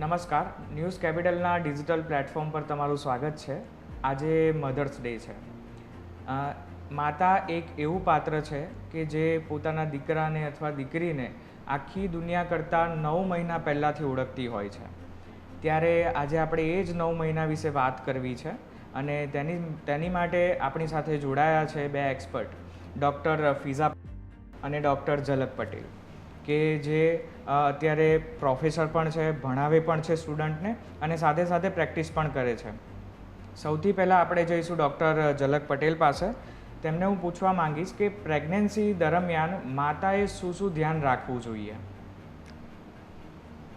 નમસ્કાર. News કેપિટલના digital platform પર તમારું સ્વાગત છે. આજે મધર્સ ડે છે. માતા એક એવું પાત્ર છે કે જે પોતાના દીકરાને અથવા દીકરીને આખી દુનિયા કરતાં નવ મહિના પહેલાંથી ઓળખતી હોય છે. ત્યારે આજે આપણે એ જ નવ મહિના વિશે વાત કરવી છે અને તેની તેની માટે આપણી સાથે જોડાયા છે બે એક્સપર્ટ, ડૉક્ટર ફિઝા અને ડૉક્ટર ઝલક પટેલ. કે જે અત્યારે પ્રોફેસર પણ છે, ભણાવે પણ છે સ્ટુડન્ટને અને સાથે સાથે પ્રેક્ટિસ પણ કરે છે. સૌથી પહેલાં આપણે જઈશું ડૉક્ટર ઝલક પટેલ પાસે. તેમને હું પૂછવા માંગીશ કે પ્રેગ્નન્સી દરમિયાન માતાએ શું શું ધ્યાન રાખવું જોઈએ?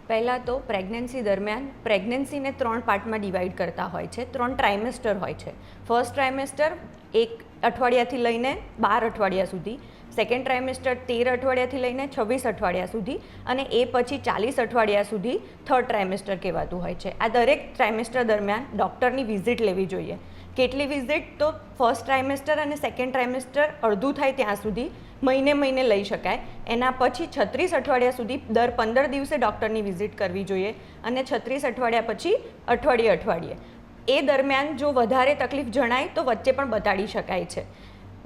પહેલાં તો પ્રેગ્નન્સી દરમિયાન પ્રેગ્નન્સીને ત્રણ પાર્ટમાં ડિવાઈડ કરતા હોય છે. ત્રણ ટ્રાઇમેસ્ટર હોય છે. ફર્સ્ટ ટ્રાઇમેસ્ટર એક અઠવાડિયાથી લઈને બાર અઠવાડિયા સુધી. સેકન્ડ ટ્રાઇમેસ્ટર તેર અઠવાડિયાથી લઈને છવ્વીસ અઠવાડિયા સુધી અને એ પછી ચાલીસ અઠવાડિયા સુધી થર્ડ ટ્રાઇમેસ્ટર કહેવાતું હોય છે. આ દરેક ટ્રાઇમેસ્ટર દરમિયાન ડૉક્ટરની વિઝિટ લેવી જોઈએ. કેટલી વિઝિટ તો ફર્સ્ટ ટ્રાઇમેસ્ટર અને સેકન્ડ ટ્રાઇમેસ્ટર અડધું થાય ત્યાં સુધી મહિને મહિને લઈ શકાય. એના પછી છત્રીસ અઠવાડિયા સુધી દર પંદર દિવસે ડૉક્ટરની વિઝિટ કરવી જોઈએ અને છત્રીસ અઠવાડિયા પછી અઠવાડિયે અઠવાડિયે. એ દરમિયાન જો વધારે તકલીફ જણાય તો વચ્ચે પણ બતાડી શકાય છે.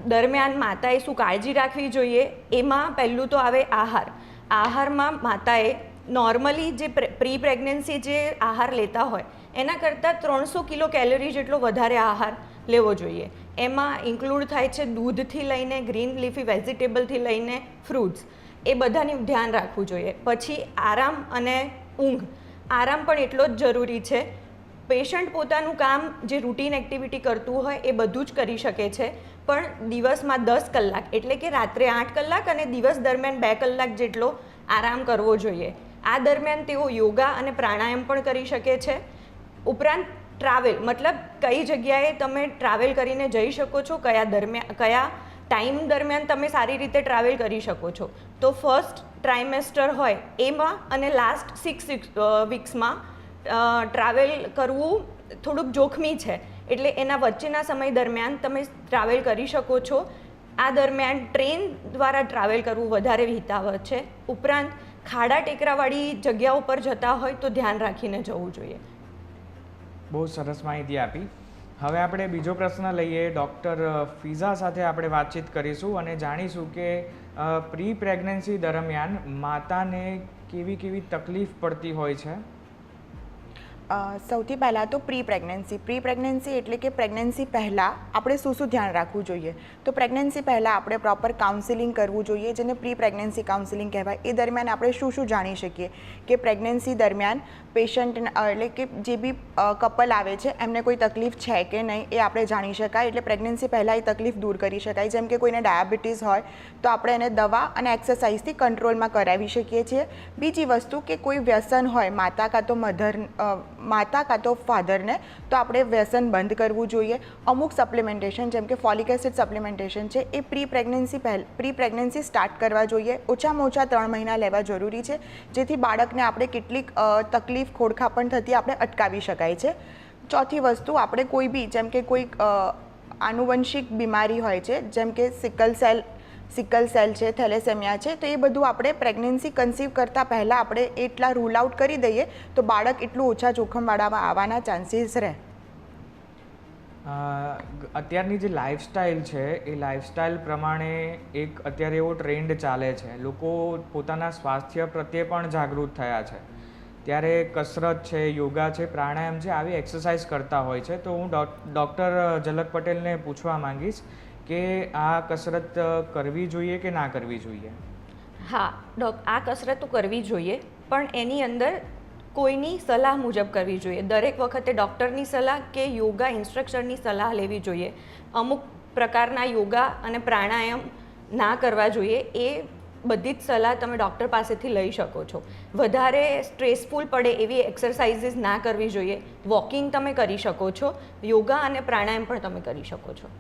દરમિયાન માતાએ શું કાળજી રાખવી જોઈએ, એમાં પહેલું તો આવે આહાર. આહારમાં માતાએ નોર્મલી જે પ્રી પ્રેગ્નન્સી જે આહાર લેતા હોય, એના કરતાં ત્રણસો કિલો કેલરી જેટલો વધારે આહાર લેવો જોઈએ. એમાં ઇન્ક્લુડ થાય છે દૂધથી લઈને ગ્રીન લીફી વેજીટેબલથી લઈને ફ્રૂટ્સ એ બધાનું ધ્યાન રાખવું જોઈએ. પછી આરામ અને ઊંઘ. આરામ પણ એટલો જ જરૂરી છે. પેશન્ટ પોતાનું કામ, જે રૂટીન એક્ટિવિટી કરતું હોય, એ બધું જ કરી શકે છે. પણ દિવસમાં દસ કલાક, એટલે કે રાત્રે આઠ કલાક અને દિવસ દરમિયાન બે કલાક જેટલો આરામ કરવો જોઈએ. આ દરમિયાન તેઓ યોગા અને પ્રાણાયામ પણ કરી શકે છે. ઉપરાંત ટ્રાવેલ, મતલબ કઈ જગ્યાએ તમે ટ્રાવેલ કરીને જઈ શકો છો, કયા દરમિયાન કયા ટાઈમ દરમિયાન તમે સારી રીતે ટ્રાવેલ કરી શકો છો. તો ફર્સ્ટ ટ્રાઇમેસ્ટર હોય એમાં અને લાસ્ટ સિક્સ વીક્સમાં ટ્રાવેલ કરવું થોડુંક જોખમી છે. એટલે એના વચ્ચેના સમય દરમિયાન તમે ટ્રાવેલ કરી શકો છો. આ દરમિયાન ટ્રેન દ્વારા ટ્રાવેલ કરવું વધારે હિતાવહ છે. ઉપરાંત ખાડા ટેકરાવાળી જગ્યા ઉપર જતા હોય તો ધ્યાન રાખીને જવું જોઈએ. બહુ સરસ માહિતી આપી. હવે આપણે બીજો પ્રશ્ન લઈએ. ડૉક્ટર ફિઝા સાથે આપણે વાતચીત કરીશું અને જાણીશું કે પ્રી પ્રેગ્નન્સી દરમિયાન માતાને કેવી કેવી તકલીફ પડતી હોય છે? સૌથી પહેલાં તો પ્રી પ્રેગ્નન્સી પ્રી પ્રેગ્નન્સી એટલે કે પ્રેગ્નન્સી પહેલાં આપણે શું શું ધ્યાન રાખવું જોઈએ? તો પ્રેગ્નન્સી પહેલાં આપણે પ્રોપર કાઉન્સિલિંગ કરવું જોઈએ, જેને પ્રી પ્રેગ્નન્સી કાઉન્સિલિંગ કહેવાય. એ દરમિયાન આપણે શું શું જાણી શકીએ? કે પ્રેગ્નન્સી દરમિયાન પેશન્ટ એટલે કે જે બી કપલ આવે છે, એમને કોઈ તકલીફ છે કે નહીં એ આપણે જાણી શકાય. એટલે પ્રેગ્નન્સી પહેલાં એ તકલીફ દૂર કરી શકાય. જેમ કે કોઈને ડાયાબિટીસ હોય, તો આપણે એને દવા અને એક્સરસાઇઝથી કંટ્રોલમાં કરાવી શકીએ છીએ. બીજી વસ્તુ કે કોઈ વ્યસન હોય, માતા કાં તો મધર માતા કાં તો ફાધરને, તો આપણે વ્યસન બંધ કરવું જોઈએ. અમુક સપ્લિમેન્ટેશન, જેમ કે ફોલિક એસિડ સપ્લિમેન્ટેશન છે, એ પ્રી પ્રેગ્નન્સી પહેલ પ્રી પ્રેગ્નન્સી સ્ટાર્ટ કરવા જોઈએ. ઓછામાં ઓછા ત્રણ મહિના લેવા જરૂરી છે, જેથી બાળકને આપણે કેટલીક તકલીફ ખોડખાપણ થતી આપણે અટકાવી શકાય છે. ચોથી વસ્તુ, આપણે કોઈ બી, જેમ કે કોઈ આનુવંશિક બીમારી હોય છે, જેમ કે સિકલ સેલ સિકલ સેલ છે, થેલેસેમિયા છે, તો એ બધું આપણે પ્રેગ્નન્સી કન્સીવ કરતાં પહેલાં આપણે એટલા રૂલ આઉટ કરી દઈએ તો બાળક એટલું ઓછા જોખમવાળામાં આવવાના ચાન્સીસ રહે. અત્યારની જે લાઈફસ્ટાઈલ છે, એ લાઈફસ્ટાઈલ પ્રમાણે એક અત્યારે એવો ટ્રેન્ડ ચાલે છે. લોકો પોતાના સ્વાસ્થ્ય પ્રત્યે પણ જાગૃત થયા છે. ત્યારે કસરત છે, યોગા છે, પ્રાણાયામ છે, આવી એક્સરસાઇઝ કરતા હોય છે. તો હું ડોક- ડૉક્ટર ઝલક પટેલને પૂછવા માંગીશ કે આ કસરત કરવી જોઈએ કે ના કરવી જોઈએ? હા, ડોક, આ કસરત તો કરવી જોઈએ, પણ એની અંદર કોઈની સલાહ મુજબ કરવી જોઈએ. દરેક વખતે ડૉક્ટરની સલાહ કે યોગા ઇન્સ્ટ્રક્ટરની સલાહ લેવી જોઈએ. અમુક પ્રકારના યોગા અને પ્રાણાયામ ના કરવા જોઈએ, એ બધી જ સલાહ તમે ડૉક્ટર પાસેથી લઈ શકો છો. વધારે સ્ટ્રેસફુલ પડે એવી એક્સરસાઇઝીસ ના કરવી જોઈએ. વોકિંગ તમે કરી શકો છો, યોગા અને પ્રાણાયામ પણ તમે કરી શકો છો.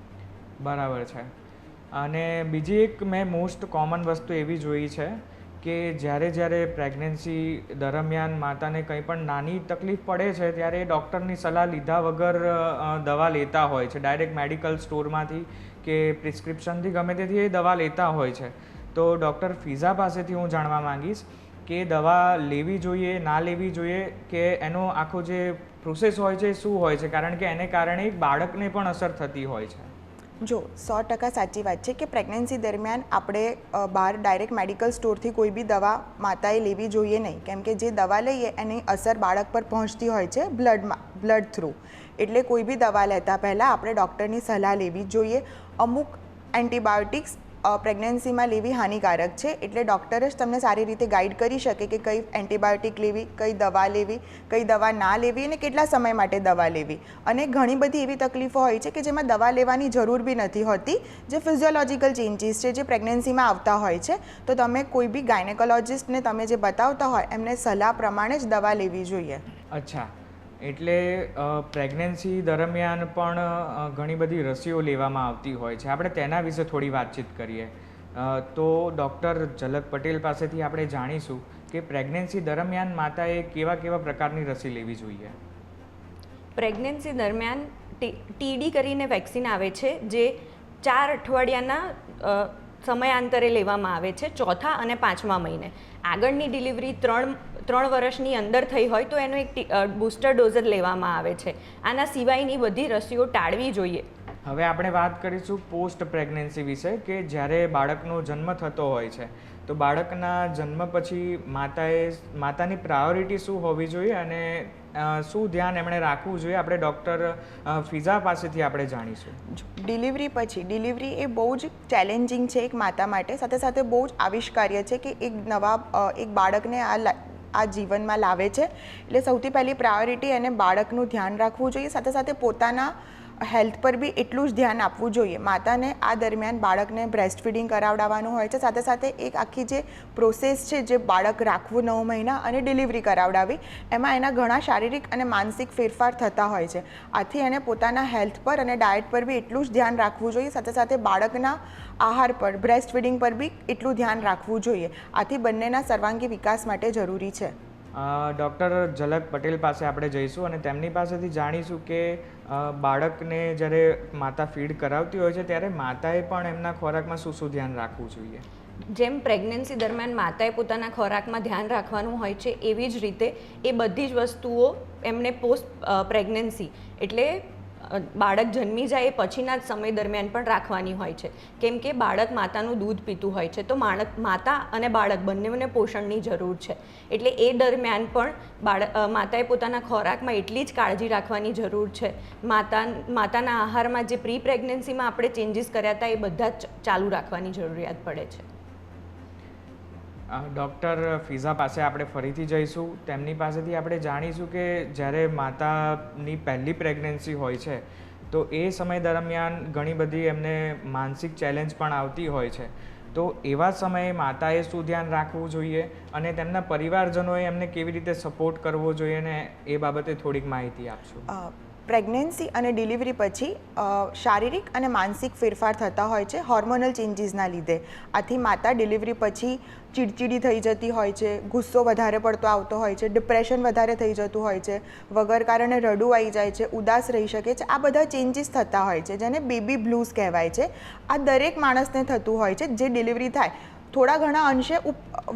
બરાબર છે. અને બીજી એક મેં મોસ્ટ કોમન વસ્તુ એવી જોઈ છે કે જ્યારે જ્યારે પ્રેગ્નન્સી દરમિયાન માતાને કંઈ પણ નાની તકલીફ પડે છે ત્યારે ડૉક્ટરની સલાહ લીધા વગર દવા લેતા હોય છે. ડાયરેક્ટ મેડિકલ સ્ટોરમાંથી કે પ્રિસ્ક્રિપ્શનથી ગમે તેથી એ દવા લેતા હોય છે. તો ડૉક્ટર ફિઝા પાસેથી હું જાણવા માંગીશ કે દવા લેવી જોઈએ, ના લેવી જોઈએ કે એનો આખો જે પ્રોસેસ હોય છે શું હોય છે? કારણ કે એને કારણે બાળકને પણ અસર થતી હોય છે. જો, સો ટકા સાચી વાત છે કે પ્રેગ્નન્સી દરમિયાન આપણે બહાર ડાયરેક્ટ મેડિકલ સ્ટોરથી કોઈ બી દવા માતાએ લેવી જોઈએ નહીં. કેમ કે જે દવા લઈએ, એની અસર બાળક પર પહોંચતી હોય છે બ્લડમાં બ્લડ થ્રુ એટલે કોઈ બી દવા લેતા પહેલાં આપણે ડૉક્ટરની સલાહ લેવી જોઈએ. અમુક એન્ટીબાયોટિક્સ પ્રેગ્નન્સીમાં લેવી હાનિકારક છે એટલે ડૉક્ટર જ તમને સારી રીતે ગાઈડ કરી શકે કે કઈ એન્ટીબાયોટિક લેવી, કઈ દવા લેવી, કઈ દવા ના લેવી અને કેટલા સમય માટે દવા લેવી. અને ઘણી બધી એવી તકલીફો હોય છે કે જેમાં દવા લેવાની જરૂર બી નથી હોતી. જે ફિઝિયોલોજિકલ ચેન્જીસ છે, જે પ્રેગ્નન્સીમાં આવતા હોય છે, તો તમે કોઈ બી ગાયનેકોલોજિસ્ટને તમે જે બતાવતા હોય એમને સલાહ પ્રમાણે જ દવા લેવી જોઈએ. અચ્છા. એટલે પ્રેગ્નન્સી દરમિયાન પણ ઘણી બધી રસીઓ લેવામાં આવતી હોય છે. આપણે તેના વિશે થોડી વાતચીત કરીએ. તો ડૉક્ટર ઝલક પટેલ પાસેથી આપણે જાણીશું કે પ્રેગ્નન્સી દરમિયાન માતાએ કેવા કેવા પ્રકારની રસી લેવી જોઈએ. પ્રેગ્નન્સી દરમિયાન ટીડી કરીને વેક્સિન આવે છે, જે ચાર અઠવાડિયાના સમયાંતરે લેવામાં આવે છે, ચોથા અને પાંચમા મહિને. આગળની ડિલિવરી ત્રણ ત્રણ વર્ષની અંદર થઈ હોય તો એનો એક બૂસ્ટર ડોઝ જ લેવામાં આવે છે. આના સિવાયની બધી રસીઓ ટાળવી જોઈએ. હવે આપણે વાત કરીશું પોસ્ટ પ્રેગ્નન્સી વિશે કે જ્યારે બાળકનો જન્મ થતો હોય છે તો બાળકના જન્મ પછી માતાએ માતાની પ્રાયોરિટી શું હોવી જોઈએ અને શું ધ્યાન એમણે રાખવું જોઈએ આપણે ડૉક્ટર ફિઝા પાસેથી આપણે જાણીશું. ડિલિવરી પછી ડિલિવરી એ બહુ જ ચેલેન્જિંગ છે એક માતા માટે. સાથે સાથે બહુ જ આવિષ્કાર્ય છે કે એક નવા એક બાળકને આ આ જીવનમાં લાવે છે. એટલે સૌથી પહેલી પ્રાયોરિટી એને બાળકનું ધ્યાન રાખવું જોઈએ. સાથે સાથે પોતાના હેલ્થ પર બી એટલું જ ધ્યાન આપવું જોઈએ. માતાને આ દરમિયાન બાળકને બ્રેસ્ટ ફીડિંગ કરાવડાવવાનું હોય છે. સાથે સાથે એક આખી જે પ્રોસેસ છે, જે બાળક રાખવું નવ મહિના અને ડિલિવરી કરાવડાવી, એમાં એના ઘણા શારીરિક અને માનસિક ફેરફાર થતા હોય છે. આથી એને પોતાના હેલ્થ પર અને ડાયટ પર બી એટલું જ ધ્યાન રાખવું જોઈએ. સાથે સાથે બાળકના આહાર પર, બ્રેસ્ટ ફીડિંગ પર બી એટલું ધ્યાન રાખવું જોઈએ. આથી બંનેના સર્વાંગી વિકાસ માટે જરૂરી છે. ડૉક્ટર ઝલક પટેલ પાસે આપણે જઈશું અને તેમની પાસેથી જાણીશું કે બાળકને જ્યારે માતા ફીડ કરાવતી હોય છે, ત્યારે માતાએ પણ એમના ખોરાકમાં શું શું ધ્યાન રાખવું જોઈએ? જેમ પ્રેગ્નન્સી દરમિયાન માતાએ પોતાના ખોરાકમાં ધ્યાન રાખવાનું હોય છે, એવી જ રીતે એ બધી જ વસ્તુઓ એમને પોસ્ટ પ્રેગ્નન્સી એટલે બાળક જન્મી જાય એ પછીના જ સમય દરમિયાન પણ રાખવાની હોય છે. કેમ કે બાળક માતાનું દૂધ પીતું હોય છે, તો માણક, માતા અને બાળક બંનેને પોષણની જરૂર છે. એટલે એ દરમિયાન પણ બાળક માતાએ પોતાના ખોરાકમાં એટલી જ કાળજી રાખવાની જરૂર છે. માતા, માતાના આહારમાં જે પ્રી પ્રેગ્નન્સીમાં આપણે ચેન્જીસ કર્યા હતા, એ બધા જ ચાલુ રાખવાની જરૂરિયાત પડે છે. ડૉક્ટર ફિઝા પાસે આપણે ફરીથી જઈશું. તેમની પાસેથી આપણે જાણીશું કે જ્યારે માતાની પહેલી પ્રેગ્નન્સી હોય છે, તો એ સમય દરમિયાન ઘણી બધી એમને માનસિક ચેલેન્જ પણ આવતી હોય છે. તો એવા સમયે માતાએ શું ધ્યાન રાખવું જોઈએ અને તેમના પરિવારજનોએ એમને કેવી રીતે સપોર્ટ કરવો જોઈએ ને એ બાબતે થોડીક માહિતી આપશો? પ્રેગ્નન્સી અને ડિલિવરી પછી શારીરિક અને માનસિક ફેરફાર થતા હોય છે હોર્મોનલ ચેન્જીસના લીધે. આથી માતા ડિલિવરી પછી ચીડચીડી થઈ જતી હોય છે, ગુસ્સો વધારે પડતો આવતો હોય છે, ડિપ્રેશન વધારે થઈ જતું હોય છે, વગર કારણે રડું આવી જાય છે, ઉદાસ રહી શકે છે, આ બધા ચેન્જીસ થતા હોય છે, જેને બેબી બ્લૂઝ કહેવાય છે. આ દરેક માણસને થતું હોય છે, જે ડિલિવરી થાય, થોડા ઘણા અંશે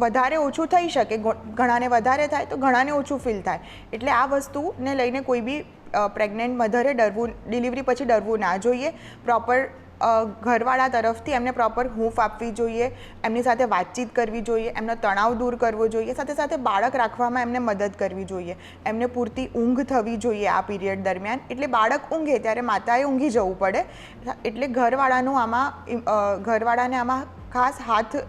વધારે ઓછું થઈ શકે ઘણાને વધારે થાય તો ઘણાને ઓછું ફીલ થાય. એટલે આ વસ્તુને લઈને કોઈ બી પ્રેગ્નન્ટ મધરે ડરવું ડિલિવરી પછી ડરવું ના જોઈએ. પ્રોપર ઘરવાળા તરફથી એમને પ્રોપર હૂંફ આપવી જોઈએ, એમની સાથે વાતચીત કરવી જોઈએ, એમનો તણાવ દૂર કરવો જોઈએ, સાથે સાથે બાળક રાખવામાં એમને મદદ કરવી જોઈએ. એમને પૂરતી ઊંઘ થવી જોઈએ આ પીરિયડ દરમિયાન. એટલે બાળક ઊંઘે ત્યારે માતાએ ઊંઘી જવું પડે. એટલે ઘરવાળાનું આમાં ઘરવાળાને આમાં ખાસ હાથ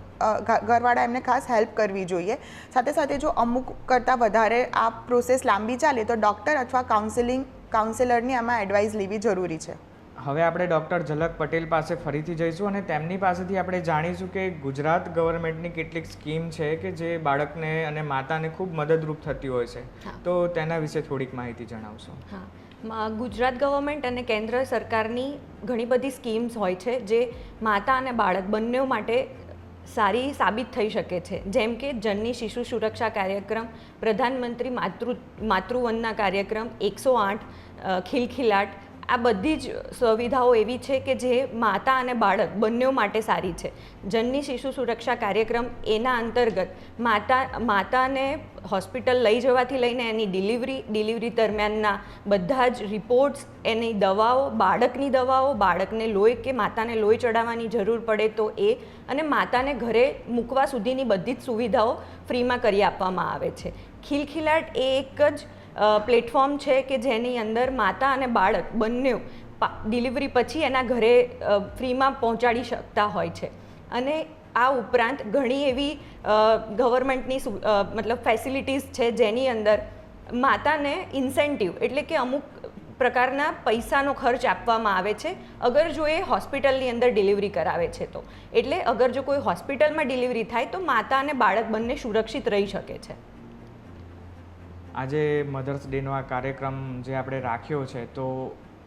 ઘરવાળા એમને ખાસ હેલ્પ કરવી જોઈએ. સાથે સાથે જો અમુક કરતાં વધારે આ પ્રોસેસ લાંબી ચાલે તો ડૉક્ટર અથવા કાઉન્સેલિંગ કાઉન્સેલરની આમાં એડવાઇસ લેવી જરૂરી છે. હવે આપણે ડૉક્ટર ઝલક પટેલ પાસે ફરીથી જઈશું અને તેમની પાસેથી આપણે જાણીશું કે ગુજરાત ગવર્મેન્ટની કેટલીક સ્કીમ છે કે જે બાળકને અને માતાને ખૂબ મદદરૂપ થતી હોય છે. તો તેના વિશે થોડીક માહિતી જણાવશો. હા. ગુજરાત ગવર્મેન્ટ અને કેન્દ્ર સરકારની ઘણી બધી સ્કીમ્સ હોય છે જે માતા અને બાળક બંને માટે સારી સાબિત થઈ શકે છે. જેમ કે જનની શિશુ સુરક્ષા કાર્યક્રમ, પ્રધાનમંત્રી માતૃ, માતૃવંદના કાર્યક્રમ, એકસો આઠ ખિલખિલાટ આ બધી જ સુવિધાઓ એવી છે કે જે માતા અને બાળક બંને માટે સારી છે. જનની શિશુ સુરક્ષા કાર્યક્રમ એના અંતર્ગત માતા, માતાને હોસ્પિટલ લઈ જવાથી લઈને એની ડિલિવરી ડિલિવરી દરમિયાનના બધા જ રિપોર્ટ્સ, એની દવાઓ, બાળકની દવાઓ, બાળકને લોહી કે માતાને લોહી ચડાવવાની જરૂર પડે તો એ અને માતાને ઘરે મૂકવા સુધીની બધી જ સુવિધાઓ ફ્રીમાં કરી આપવામાં આવે છે. ખિલખિલાટ એ એક જ પ્લેટફોર્મ છે કે જેની અંદર માતા અને બાળક બંને ડિલિવરી પછી એના ઘરે ફ્રીમાં પહોંચાડી શકતા હોય છે. અને આ ઉપરાંત ઘણી એવી ગવર્મેન્ટની મતલબ ફેસિલિટીઝ છે જેની અંદર માતાને ઇન્સેન્ટિવ એટલે કે અમુક પ્રકારના પૈસાનો ખર્ચ આપવામાં આવે છે, અગર જો એ હોસ્પિટલની અંદર ડિલિવરી કરાવે છે તો. એટલે અગર જો કોઈ હોસ્પિટલમાં ડિલિવરી થાય તો માતા અને બાળક બંને સુરક્ષિત રહી શકે છે. આજે મધર્સ ડેનો આ કાર્યક્રમ જે આપણે રાખ્યો છે, તો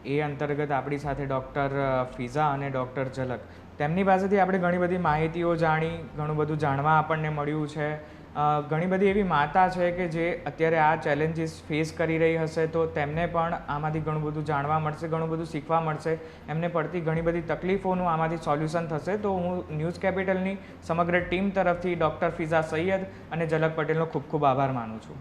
એ અંતર્ગત આપણી સાથે ડૉક્ટર ફિઝા અને ડૉક્ટર ઝલક. તેમની પાસેથી આપણે ઘણી બધી માહિતીઓ જાણી, ઘણું બધું જાણવા આપણને મળ્યું છે. ઘણી બધી એવી માતા છે કે જે અત્યારે આ ચેલેન્જીસ ફેસ કરી રહી હશે, તો તેમને પણ આમાંથી ઘણું બધું જાણવા મળશે, ઘણું બધું શીખવા મળશે. એમને પડતી ઘણી બધી તકલીફોનું આમાંથી સોલ્યુશન થશે. તો હું ન્યૂઝ કેપિટલની સમગ્ર ટીમ તરફથી ડૉક્ટર ફિઝા સૈયદ અને ઝલક પટેલનો ખૂબ ખૂબ આભાર માનું છું.